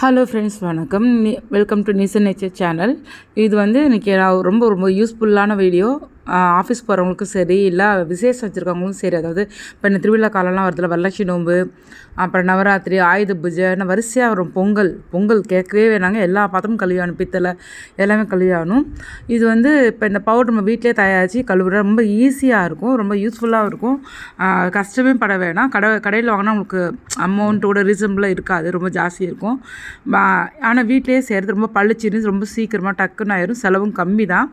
Hello friends வணக்கம். Welcome to நிசன் nature channel இது வந்து இன்றைக்கி நான் ரொம்ப ரொம்ப யூஸ்ஃபுல்லான வீடியோ ஆஃபீஸ் போகிறவங்களுக்கும் சரி இல்லை விசேஷம் வச்சுருக்கவங்களும் சரி அதாவது இப்போ இந்த திருவிழா காலம்லாம் வருதுல வரலட்சுமி நோம்பு அப்புறம் நவராத்திரி ஆயுத பூஜை இன்னும் வரிசையாக வரும் பொங்கல் பொங்கல் கேட்கவே வேணாங்க எல்லா பாத்திரமும் கழுவியாகணும் பித்தளை எல்லாமே கழுவியாகணும் இது வந்து இப்போ இந்த பவுடர் நம்ம வீட்டிலே தயாரித்து கழுவுற ரொம்ப ஈஸியாக இருக்கும் ரொம்ப யூஸ்ஃபுல்லாகவும் இருக்கும். கஷ்டமே பட வேணாம் கடை கடையில் வாங்கினா உங்களுக்கு அமௌண்ட்டோட ரீசனபிளாக இருக்காது ரொம்ப ஜாஸ்தி இருக்கும். ஆனால் வீட்டிலேயே செய்கிறது ரொம்ப பளிச்சுன்னு ரொம்ப சீக்கிரமாக டக்குன்னு ஆயிரும் செலவும் கம்மி தான்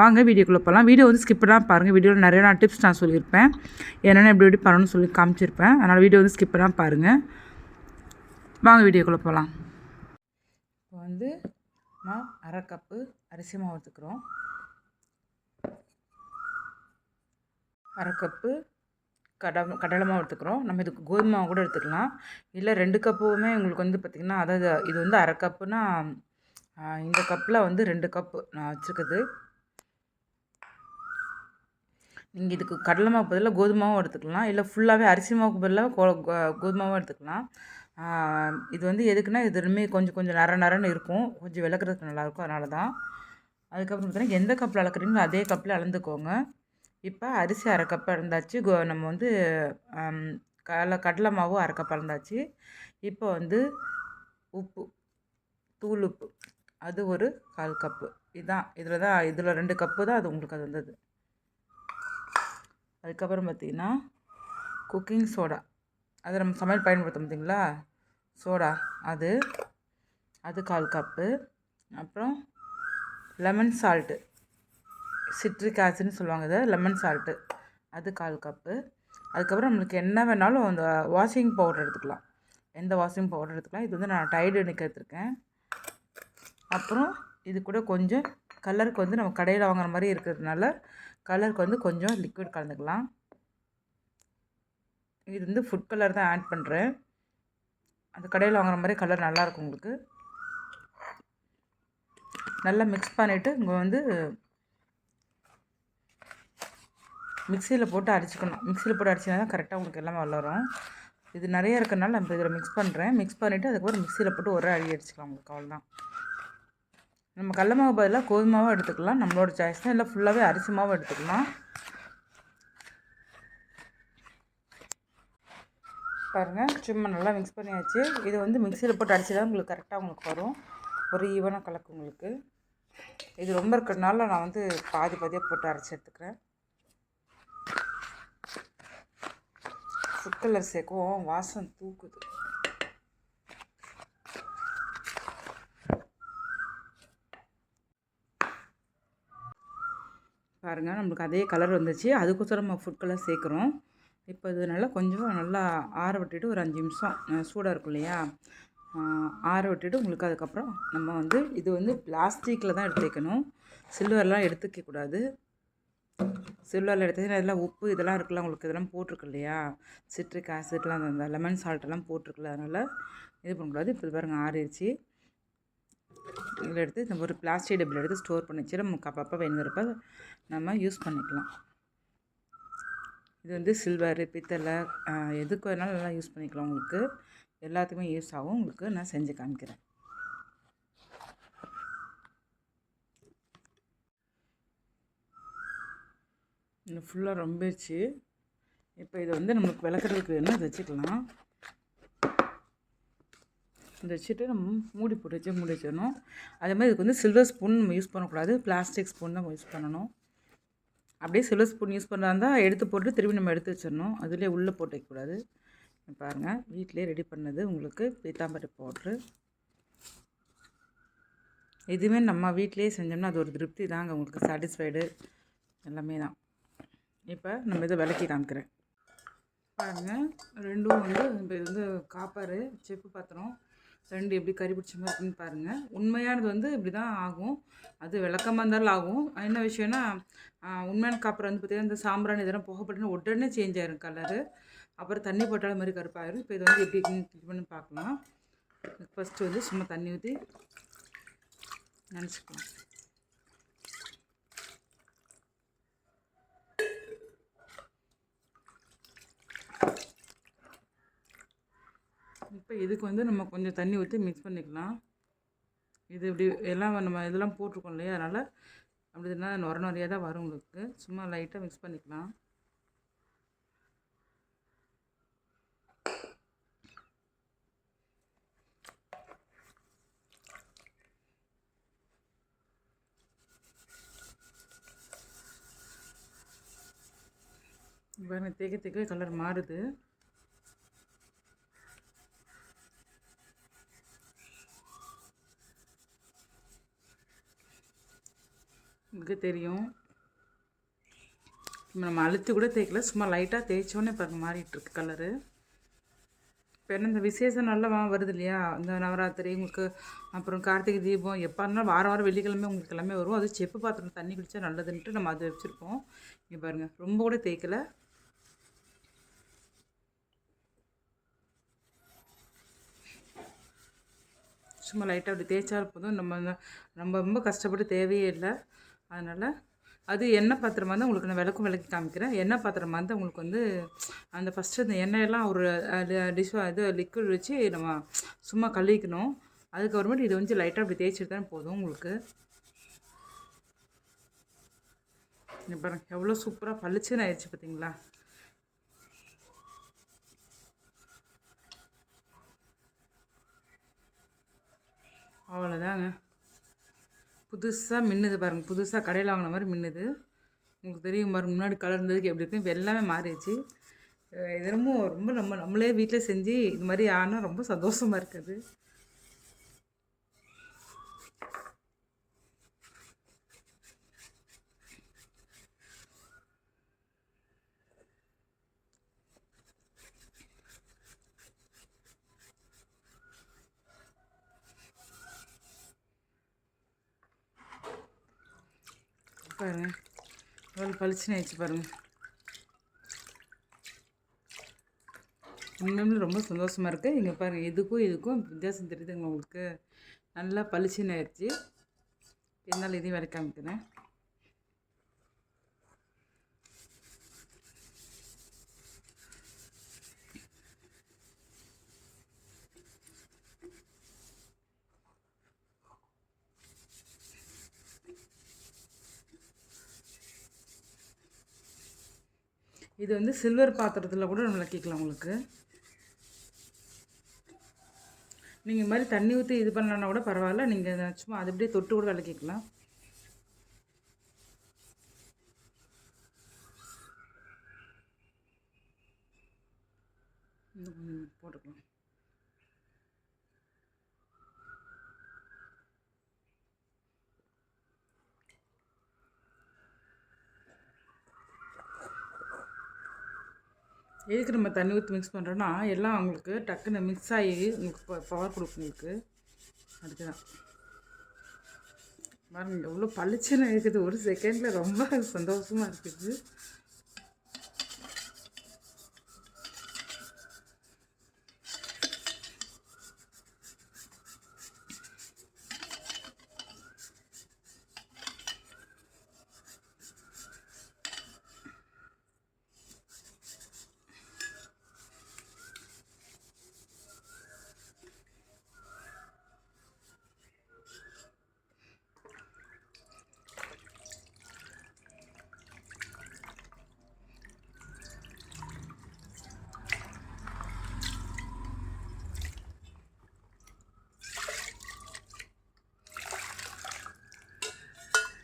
வாங்க வீடியோக்குள்ளே போகலாம் வீடியோ வந்து ஸ்கிப் பண்ணால் பாருங்கள் வீடியோவில் நிறைய நான் டிப்ஸ் நான் சொல்லியிருப்பேன். என்னென்ன எப்படி எப்படி பண்ணணும்னு சொல்லி காமிச்சிருப்பேன். அதனால் வீடியோ வந்து ஸ்கிப் பண்ணால் பாருங்கள் வாங்க வீடியோக்குள்ளே போகலாம் இப்போ வந்து நான் அரை கப்பு அரிசி மாவு எடுத்துக்கிறோம். அரை கப்பு கட கடலை மாவு எடுத்துக்கிறோம். நம்ம இதுக்கு கோதுமை மாவு கூட எடுத்துக்கலாம். இல்லை ரெண்டு கப்புமே உங்களுக்கு வந்து பார்த்திங்கன்னா அதாவது இது வந்து அரை கப்புனா இந்த கப்பில் வந்து ரெண்டு கப்பு நான் வச்சுருக்குது நீங்கள் இதுக்கு கடலை மாவு பதிலாக கோதுமாவும் எடுத்துக்கலாம். இல்லை ஃபுல்லாகவே அரிசி மாவுக்கு பதிலாக கோ கோதுமாவும் எடுத்துக்கலாம். இது வந்து எதுக்குன்னா இது ரெண்டுமே கொஞ்சம் கொஞ்சம் நர நரன்னு இருக்கும். கொஞ்சம் விளக்குறதுக்கு நல்லாயிருக்கும் அதனால தான் அதுக்கப்புறம் பார்த்தீங்கன்னா எந்த கப்பில் அளக்குறீங்களோ அதே கப்பில் அளந்துக்கோங்க. இப்போ அரிசி அரை கப் அளந்தாச்சு. கோ நம்ம வந்து கடலை கடலை மாவும் அரை கப் அளந்தாச்சு. இப்போ வந்து உப்பு தூள் உப்பு. அது ஒரு கால் கப்பு. இதுதான் இதில் தான் இதில் ரெண்டு கப்பு தான் அது உங்களுக்கு அது வந்தது. அதுக்கப்புறம் பார்த்தீங்கன்னா குக்கிங் சோடா அதை நம்ம சமையல் பயன்படுத்த பார்த்தீங்களா? சோடா அது அது கால் கப்பு. அப்புறம் லெமன் சால்ட்டு சிட்ரிக் ஆசிட்னு சொல்லுவாங்க இதை லெமன் சால்ட்டு அது கால் கப்பு. அதுக்கப்புறம் நம்மளுக்கு என்ன வேணாலும் அந்த வாஷிங் பவுடர் எடுத்துக்கலாம். எந்த வாஷிங் பவுடர் எடுத்துக்கலாம். இது வந்து நான் டைடு எனக்கு எடுத்துருக்கேன் அப்புறம் இது கூட கொஞ்சம் கலருக்கு வந்து நம்ம கடையில் வாங்குற மாதிரி இருக்கிறதுனால கலருக்கு வந்து கொஞ்சம் லிக்விட் கலந்துக்கலாம். இது வந்து ஃபுட் கலர் தான் ஆட் பண்ணுறேன் அந்த கடையில் வாங்குற மாதிரி கலர் நல்லாயிருக்கும் உங்களுக்கு. நல்லா மிக்ஸ் பண்ணிவிட்டு இங்கே வந்து மிக்சியில் போட்டு அடிச்சுக்கணும். மிக்சியில் போட்டு அடிச்சினா தான் கரெக்டாக உங்களுக்கு எல்லாமே வளரும். இது நிறைய இருக்கிறனால நம்ம இதில் மிக்ஸ் பண்ணுறேன் மிக்ஸ் பண்ணிவிட்டு அதுக்கப்புறம் மிக்சியில் போட்டு ஒரு அடி அடிச்சுக்கலாம் உங்களுக்கு அவ்வளோதான் நம்ம கடல மாவு பதிலாக கோதுமை மாவும் எடுத்துக்கலாம். நம்மளோட சாய்ஸ் தான். இல்லை ஃபுல்லாகவே அரிசி மாவும் எடுத்துக்கலாம். பாருங்கள் சும்மா நல்லா மிக்ஸ் பண்ணியாச்சு. இது வந்து மிக்சியில் போட்டு அடிச்சா உங்களுக்கு கரெக்டாக உங்களுக்கு வரும். ஒரு ஈவனாக கலக்கு உங்களுக்கு. இது ரொம்ப இருக்கிறதுனால நான் வந்து பாதி பாதியாக போட்டு அரைச்சி எடுத்துக்கிறேன். ஃபுட் கலர் சேர்க்கவும் வாசம் தூக்குது. பாருங்கள் நம்மளுக்கு அதே கலர் வந்துச்சு. அதுக்கோசரம் நம்ம ஃபுட் கலர் சேர்க்குறோம். இப்போ இது கொஞ்சம் நல்லா ஆற விட்டுட்டு ஒரு அஞ்சு நிமிஷம் சூடாக இருக்கும் இல்லையா? ஆற விட்டுட்டு உங்களுக்கு அதுக்கப்புறம் நம்ம வந்து இது வந்து பிளாஸ்டிக்கில் தான் எடுத்து வைக்கணும் சில்வர்லாம் எடுத்துக்க கூடாது. சில்வரில் எடுத்து இதெல்லாம் உப்பு இதெல்லாம் இருக்குல்ல உங்களுக்கு இதெல்லாம் போட்டிருக்கு இல்லையா? சிட்ரிக் ஆசிட்லாம் அந்த லெமன் சால்ட்டெல்லாம் போட்டிருக்குல்ல அதனால் இது பண்ணக்கூடாது. இப்போ பாருங்கள் ஆறிடுச்சு. இதில் எடுத்து இந்த ஒரு பிளாஸ்டிக் டப்பில் எடுத்து ஸ்டோர் பண்ணி வச்சு நமக்கு அப்பப்போ வேணுங்கிறப்ப நம்ம யூஸ் பண்ணிக்கலாம். இது வந்து சில்வரு பித்தளை எதுக்கு வேணாலும் நல்லா யூஸ் பண்ணிக்கலாம் உங்களுக்கு. எல்லாத்துக்குமே யூஸ் ஆகும். உங்களுக்கு நான் செஞ்சு காமிக்கிறேன். இது ஃபுல்லாக ரொம்பிடுச்சு இப்போ இதை வந்து நம்மளுக்கு விளக்குறதுக்கு வேணும் வச்சுக்கலாம். இந்த வச்சுட்டு நம்ம மூடி போட்டு வச்சு மூடி வச்சிடணும் அதே மாதிரி இதுக்கு வந்து சில்வர் ஸ்பூன் நம்ம யூஸ் பண்ணக்கூடாது. பிளாஸ்டிக் ஸ்பூன் தான் யூஸ் பண்ணணும். அப்படியே சில்வர் ஸ்பூன் யூஸ் பண்ணுறா இருந்தால் எடுத்து போட்டு திரும்பி நம்ம எடுத்து வச்சிடணும். அதுலேயே உள்ளே போட்டு வைக்கக்கூடாது பாருங்கள் வீட்டிலே ரெடி பண்ணது உங்களுக்கு பீத்தாம்பரி பவுட்ரு எதுவுமே நம்ம வீட்டிலே செஞ்சோம்னா அது ஒரு திருப்தி தாங்க. உங்களுக்கு சாட்டிஸ்ஃபைடு எல்லாமே தான். இப்போ நம்ம இதை விளக்கி காமிக்கிறேன். பாருங்கள் ரெண்டும் வந்து இப்போ இது வந்து காப்பரு செப்பு பாத்திரம். ரெண்டு எப்படி கறி பிடிச்ச மாதிரி இருக்குன்னு பாருங்கள் உண்மையானது வந்து இப்படி தான் ஆகும். அது விளக்கமாக இருந்தாலும் ஆகும். என்ன விஷயம்னா உண்மையான காப்பர் வந்து பார்த்திங்கன்னா இந்த சாம்பிராணி இதெல்லாம் புகைப்பட்டுன்னு உடனே சேஞ்ச் ஆயிரும் கலரு அப்புறம் தண்ணி போட்டாலும் மாதிரி கருப்பாயிரும். இப்போ இது வந்து எப்படி பண்ணி பார்க்கலாம். ஃபஸ்ட்டு வந்து சும்மா தண்ணி ஊற்றி நினச்சிக்கலாம். இப்போ இதுக்கு வந்து நம்ம கொஞ்சம் தண்ணி ஊற்றி மிக்ஸ் பண்ணிக்கலாம். இது இப்படி எல்லாம் நம்ம இதெல்லாம் போட்டிருக்கோம் இல்லையா? அதனால் அப்படி இருந்தால் நுர நுறையாக தான் வரும் உங்களுக்கு. சும்மா லைட்டாக மிக்ஸ் பண்ணிக்கலாம். பாருங்க தேக்க தேக்க கலர் மாறுது. உங்களுக்கு தெரியும். நம்ம அழுத்தி கூட தேய்க்கல. சும்மா லைட்டாக தேய்ச்சோன்னே பாருங்க மாறிட்டுருக்கு கலரு இப்போ என்ன இந்த விசேஷம் நல்லா வருது இல்லையா? இந்த நவராத்திரி உங்களுக்கு அப்புறம் கார்த்திகை தீபம் எப்போ இருந்தாலும் வாரம் வாரம் வெள்ளிக்கிழமை உங்களுக்கு எல்லாமே வரும். அது செப்பு பாத்திரம் தண்ணி குடித்தா நல்லதுன்ட்டு நம்ம அது வச்சுருப்போம். இங்கே பாருங்கள் ரொம்ப கூட தேய்க்கலை. சும்மா லைட்டாக அப்படி தேய்ச்சா போதும். நம்ம நம்ம ரொம்ப கஷ்டப்பட்டு தேவையே இல்லை. அதனால் அது எண்ணெய் பாத்திரமாக இருந்தால் உங்களுக்கு நான் விளக்கும் விளக்கி காமிக்கிறேன். எண்ணெய் பாத்திரமாக இருந்தால் உங்களுக்கு வந்து அந்த ஃபஸ்ட்டு இந்த எண்ணெயெல்லாம் ஒரு டிஷ் இது லிக்விட் வச்சு நம்ம சும்மா கழுவிக்கணும். அதுக்கப்புறமேட்டு இதை வந்து லைட்டாக அப்படி தேய்ச்சிட்டு தான் போதும் உங்களுக்கு. பாருங்க எவ்வளோ சூப்பராக பளிச்சுன்னு ஆயிடுச்சு பார்த்தீங்களா அவ்வளோதாங்க. புதுசாக மின்னுது பாருங்கள் புதுசாக கடையில் வாங்கின மாதிரி மின்னுது. உங்களுக்கு தெரியும் பாருங்க முன்னாடி கலர் இருந்ததுக்கு எப்படி இருக்கு. எல்லாமே மாறிடுச்சு. இது ரொம்ப ரொம்ப நம்ம நம்மளே வீட்டில் செஞ்சு இது மாதிரி ஆனால் ரொம்ப சந்தோஷமாக இருக்குது. பாருங்கள் எவ்வளோ பளிச்சுன்னு ஆயிடுச்சு பாருங்கள் உண்மையுமே ரொம்ப சந்தோஷமாக இருக்குது இங்கே பாருங்கள் இதுக்கும் இதுக்கும் வித்தியாசம் தெரியுதுங்க உங்களுக்கு. நல்லா பளிச்சுன்னு ஆயிடுச்சு. என்னால் இதையும் வரைக்காமிக்கிறேன் இது வந்து சில்வர் பாத்திரத்தில் கூட நம்ம விளக்கிக்கலாம் உங்களுக்கு. நீங்கள் இது மாதிரி தண்ணி ஊற்றி இது பண்ணலன்னா கூட பரவாயில்ல. நீங்கள் சும்மா அது அப்படியே தொட்டு கூட விளக்கிக்கலாம். போட்டுக்கலாம். எதுக்கு நம்ம தண்ணி ஊற்றி மிக்ஸ் பண்ணுறோன்னா எல்லாம் அவங்களுக்கு டக்குன்னு மிக்ஸ் ஆகி உங்களுக்கு பவர் கொடுக்கும் உங்களுக்கு. அதுக்கு தான் பாருங்க எவ்வளோ பளிச்சுன்னு இருக்குது. ஒரு செகண்டில் ரொம்ப சந்தோஷமாக இருக்குது.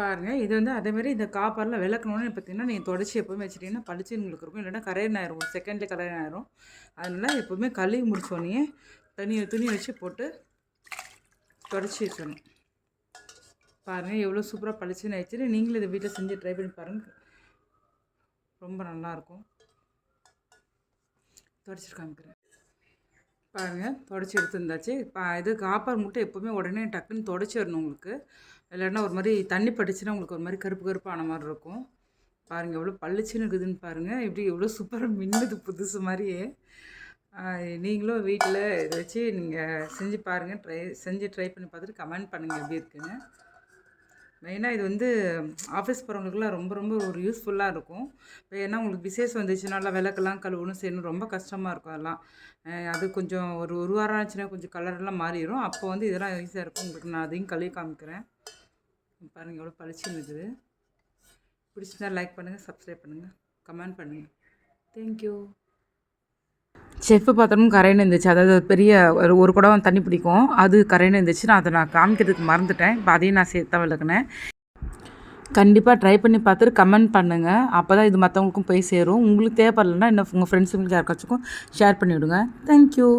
பாருங்கள் இது வந்து அதேமாதிரி இந்த காப்பரில் விளக்கணும்னு பார்த்தீங்கன்னா நீங்கள் தொடச்சி எப்போவுமே வச்சுட்டிங்கன்னா பளிச்சுன்னு உங்களுக்கு இருக்கும். இல்லைன்னா கரையன் ஆயிரும். ஒரு செகண்ட்லேயே கரையன் ஆயிரும். அதனால் எப்போவுமே கழுவி முடிச்சோடனே தண்ணியை துணி வச்சு போட்டு தொடச்சி வச்சிடணும். பாருங்கள் எவ்வளோ சூப்பராக பளிச்சுன்னு ஆயிடுச்சு. நீங்களும் இதை வீட்டில் செஞ்சு ட்ரை பண்ணி பாருங்கள் ரொம்ப நல்லாயிருக்கும் தொடச்சிட்டு காமிக்கிறேன். பாருங்கள் தொடச்சி எடுத்துருந்தாச்சு. இப்போ இது காப்பர் மட்டும் எப்போவுமே உடனே டக்குன்னு தொடச்சிடணும் உங்களுக்கு. இல்லைன்னா ஒரு மாதிரி தண்ணி பட்டுச்சுன்னா உங்களுக்கு ஒரு மாதிரி கருப்பு கருப்பான மாதிரி இருக்கும். பாருங்கள் எவ்வளோ பளிச்சுன்னு இருக்குதுன்னு பாருங்கள் இப்படி எவ்வளோ சூப்பராக மின்னுது புதுசு மாதிரியே. நீங்களும் வீட்டில் இதை வச்சு நீங்கள் செஞ்சு பாருங்கள் ட்ரை செஞ்சு ட்ரை பண்ணி பார்த்துட்டு கமெண்ட் பண்ணுங்கள் எப்படி இருக்குன்னு. மெயினாக இது வந்து ஆஃபீஸ் போகிறவங்களுக்குலாம் ரொம்ப ரொம்ப ஒரு யூஸ்ஃபுல்லாக இருக்கும். இப்போ ஏன்னா உங்களுக்கு விசேஷம் வந்துச்சுனால விளக்கெல்லாம் கழுவணும் செய்யணும் ரொம்ப கஷ்டமாக இருக்கும் அதெல்லாம். அது கொஞ்சம் ஒரு ஒரு வாரம் ஆச்சுன்னா கொஞ்சம் கலர்லாம் மாறிடும். அப்போ வந்து இதெல்லாம் ஈஸியாக இருக்கும். உங்களுக்கு நான் அதையும் கழுவி காமிக்கிறேன். பாருங்கள் எவ்வளோ பளிச்சுன்னு இருக்குது. பிடிச்சிருந்தா லைக் பண்ணுங்கள் சப்ஸ்கிரைப் பண்ணுங்கள் கமெண்ட் பண்ணுங்கள் தேங்க்யூ செஃப்பு பாத்திரமும் கரைன்னு இருந்துச்சு. அதாவது பெரிய ஒரு ஒரு குடம் தண்ணி பிடிக்கும். அது கரைன்னு இருந்துச்சு. நான் அதை நான் காமிக்கிறதுக்கு மறந்துட்டேன். இப்போ அதையும் நான் சேர்த்தா விளக்குனேன். கண்டிப்பாக ட்ரை பண்ணி பார்த்துட்டு கமெண்ட் பண்ணுங்கள் அப்போ தான் இது மற்றவங்களுக்கும் போய் சேரும். உங்களுக்கு தேவைப்படலைன்னா இன்னும் உங்கள் ஃப்ரெண்ட்ஸுங்களுக்கு யாருக்காச்சும் ஷேர் பண்ணிவிடுங்க. தேங்க்யூ